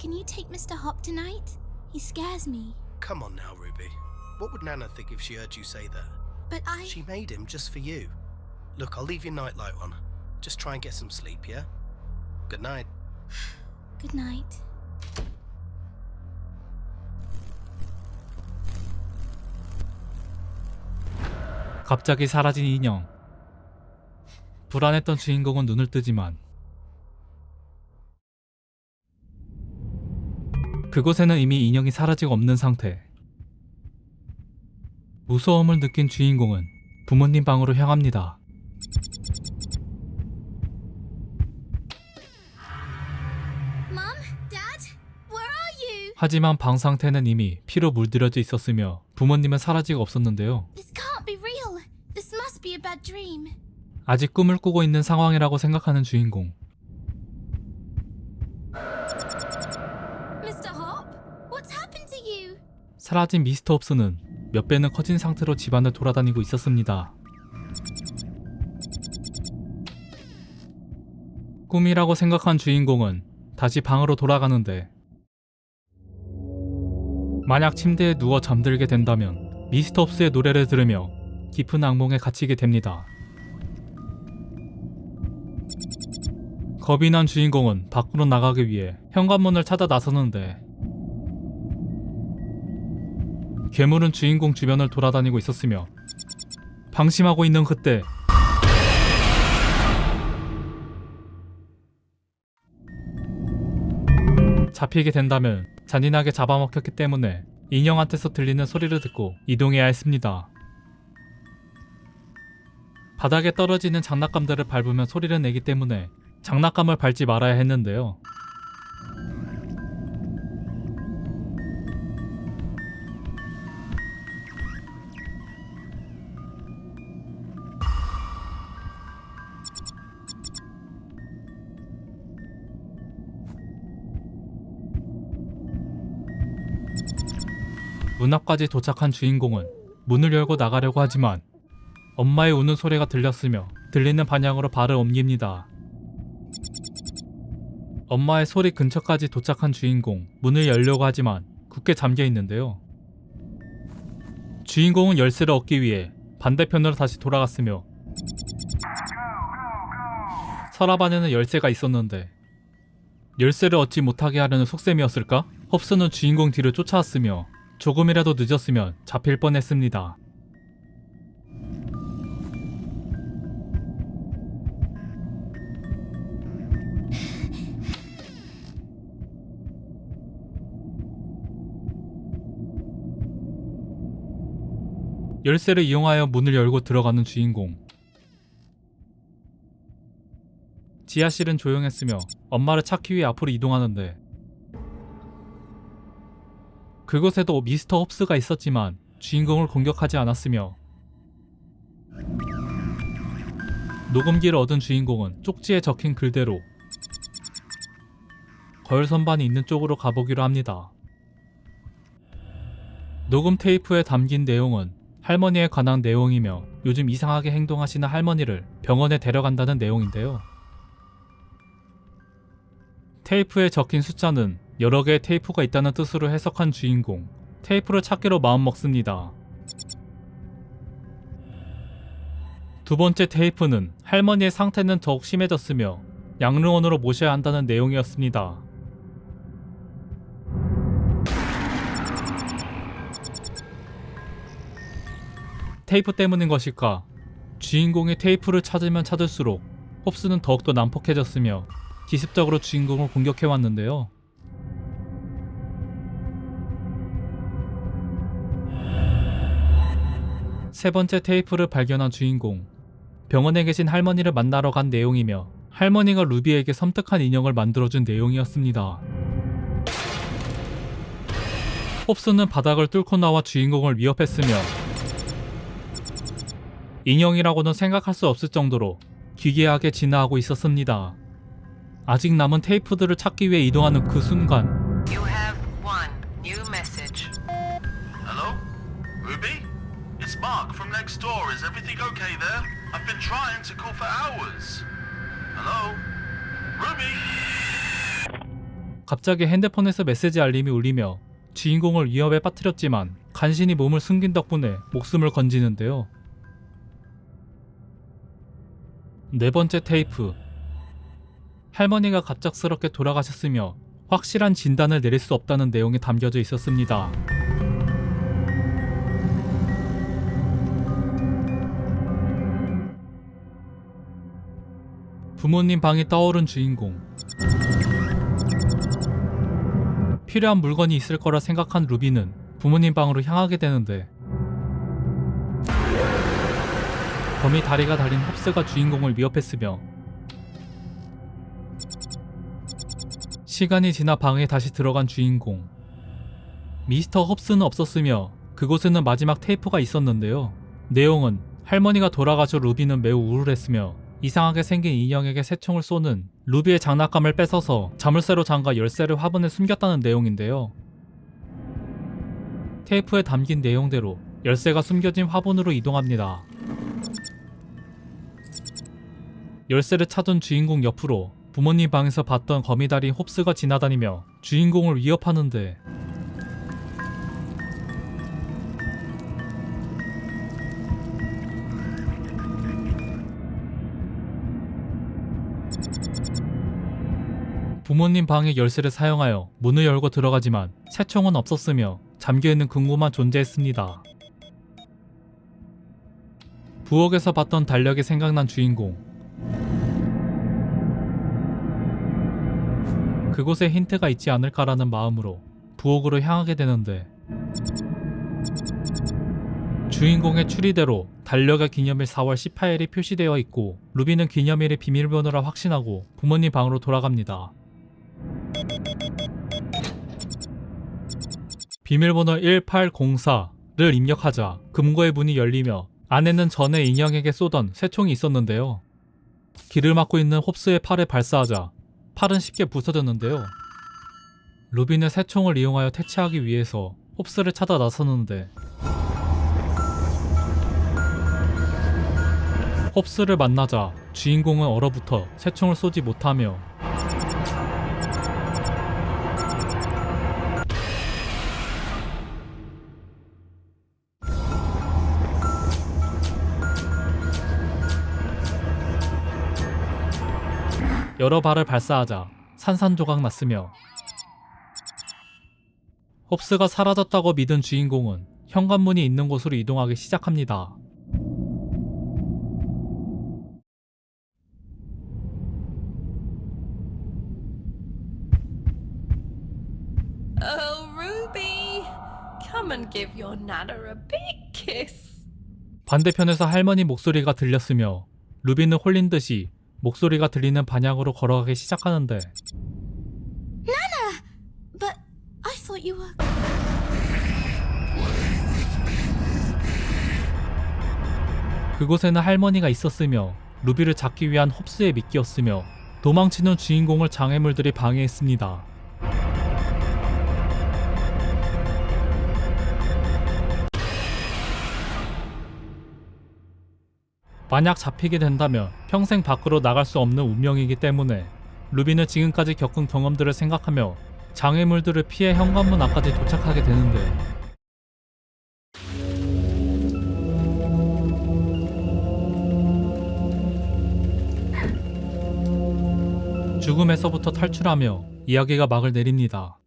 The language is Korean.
can you take Mr. Hop tonight? He scares me. Come on now, Ruby. What would Nana think if she heard you say that? But I. She made him just for you. Look, I'll leave your nightlight on. Just try and get some sleep, yeah? Good night. Good night. 갑자기 사라진 인형. 불안했던 주인공은 눈을 뜨지만 그곳에는 이미 인형이 사라지고 없는 상태. 무서움을 느낀 주인공은 부모님 방으로 향합니다. 하지만 방 상태는 이미 피로 물들여져 있었으며 부모님은 사라지고 없었는데요. 아직 꿈을 꾸고 있는 상황이라고 생각하는 주인공. 사라진 미스터 홉스는 몇 배는 커진 상태로 집안을 돌아다니고 있었습니다. 꿈이라고 생각한 주인공은 다시 방으로 돌아가는데 만약 침대에 누워 잠들게 된다면 미스터 홉스의 노래를 들으며 깊은 악몽에 갇히게 됩니다. 겁이 난 주인공은 밖으로 나가기 위해 현관문을 찾아 나서는데 괴물은 주인공 주변을 돌아다니고 있었으며 방심하고 있는 그때 잡히게 된다면 잔인하게 잡아먹혔기 때문에 인형한테서 들리는 소리를 듣고 이동해야 했습니다. 바닥에 떨어지는 장난감들을 밟으며 소리를 내기 때문에 장난감을 밟지 말아야 했는데요. 문 앞까지 도착한 주인공은 문을 열고 나가려고 하지만 엄마의 우는 소리가 들렸으며 들리는 방향으로 발을 옮깁니다. 엄마의 소리 근처까지 도착한 주인공 문을 열려고 하지만 굳게 잠겨 있는데요. 주인공은 열쇠를 얻기 위해 반대편으로 다시 돌아갔으며 서랍 안에는 열쇠가 있었는데 열쇠를 얻지 못하게 하려는 속셈이었을까? 홉스는 주인공 뒤를 쫓아왔으며 조금이라도 늦었으면 잡힐 뻔했습니다. 열쇠를 이용하여 문을 열고 들어가는 주인공. 지하실은 조용했으며 엄마를 찾기 위해 앞으로 이동하는데 그곳에도 미스터 홉스가 있었지만 주인공을 공격하지 않았으며 녹음기를 얻은 주인공은 쪽지에 적힌 글대로 거울 선반이 있는 쪽으로 가보기로 합니다. 녹음 테이프에 담긴 내용은 할머니에 관한 내용이며 요즘 이상하게 행동하시는 할머니를 병원에 데려간다는 내용인데요. 테이프에 적힌 숫자는 여러 개의 테이프가 있다는 뜻으로 해석한 주인공. 테이프를 찾기로 마음먹습니다. 두 번째 테이프는 할머니의 상태는 더욱 심해졌으며 양릉원으로 모셔야 한다는 내용이었습니다. 테이프 때문인 것일까? 주인공이 테이프를 찾으면 찾을수록 홉스는 더욱더 난폭해졌으며 기습적으로 주인공을 공격해왔는데요. 세 번째 테이프를 발견한 주인공. 병원에 계신 할머니를 만나러 간 내용이며 할머니가 루비에게 섬뜩한 인형을 만들어준 내용이었습니다. 홉스는 바닥을 뚫고 나와 주인공을 위협했으며 인형이라고는 생각할 수 없을 정도로 기괴하게 진화하고 있었습니다. 아직 남은 테이프들을 찾기 위해 이동하는 그 순간 Mark from next door. Is everything okay there? I've been trying to call for hours. Hello? Ruby? 갑자기 핸드폰에서 메시지 알림이 울리며 주인공을 위협에 빠뜨렸지만 간신히 몸을 숨긴 덕분에 목숨을 건지는데요. 네 번째 테이프. 할머니가 갑작스럽게 돌아가셨으며 확실한 진단을 내릴 수 없다는 내용이 담겨져 있었습니다. 부모님 방에 떠오른 주인공. 필요한 물건이 있을 거라 생각한 루비는 부모님 방으로 향하게 되는데 범이 다리가 달린 홉스가 주인공을 위협했으며 시간이 지나 방에 다시 들어간 주인공 미스터 홉스는 없었으며 그곳에는 마지막 테이프가 있었는데요 내용은 할머니가 돌아가셔 루비는 매우 우울했으며 이상하게 생긴 인형에게 새총을 쏘는 루비의 장난감을 뺏어서 자물쇠로 잠가 열쇠를 화분에 숨겼다는 내용인데요. 테이프에 담긴 내용대로 열쇠가 숨겨진 화분으로 이동합니다. 열쇠를 찾은 주인공 옆으로 부모님 방에서 봤던 거미다리 홉스가 지나다니며 주인공을 위협하는데 부모님 방의 열쇠를 사용하여 문을 열고 들어가지만 새총은 없었으며 잠겨있는 금고만 존재했습니다. 부엌에서 봤던 달력이 생각난 주인공. 그곳에 힌트가 있지 않을까라는 마음으로 부엌으로 향하게 되는데 주인공의 추리대로 달력의 기념일 4월 18일이 표시되어 있고 루비는 기념일의 비밀번호라 확신하고 부모님 방으로 돌아갑니다. 비밀번호 1804를 입력하자 금고의 문이 열리며 안에는 전에 인형에게 쏘던 새총이 있었는데요. 길을 막고 있는 홉스의 팔에 발사하자 팔은 쉽게 부서졌는데요. 루비는 새총을 이용하여 퇴치하기 위해서 홉스를 찾아 나서는데 홉스를 만나자 주인공은 얼어붙어 새총을 쏘지 못하며 여러 발을 발사하자 산산조각 났으며 홉스가 사라졌다고 믿은 주인공은 현관문이 있는 곳으로 이동하기 시작합니다. Oh. 반대편에서 할머니 목소리가 들렸으며 루비는 홀린 듯이 목소리가 들리는 방향으로 걸어가기 시작하는데 But I thought you were. 그곳에는 할머니가 있었으며 루비를 잡기 위한 홉스의 미끼였으며 도망치는 주인공을 장애물들이 방해했습니다. 만약 잡히게 된다면 평생 밖으로 나갈 수 없는 운명이기 때문에 루비는 지금까지 겪은 경험들을 생각하며 장애물들을 피해 현관문 앞까지 도착하게 되는데 죽음에서부터 탈출하며 이야기가 막을 내립니다.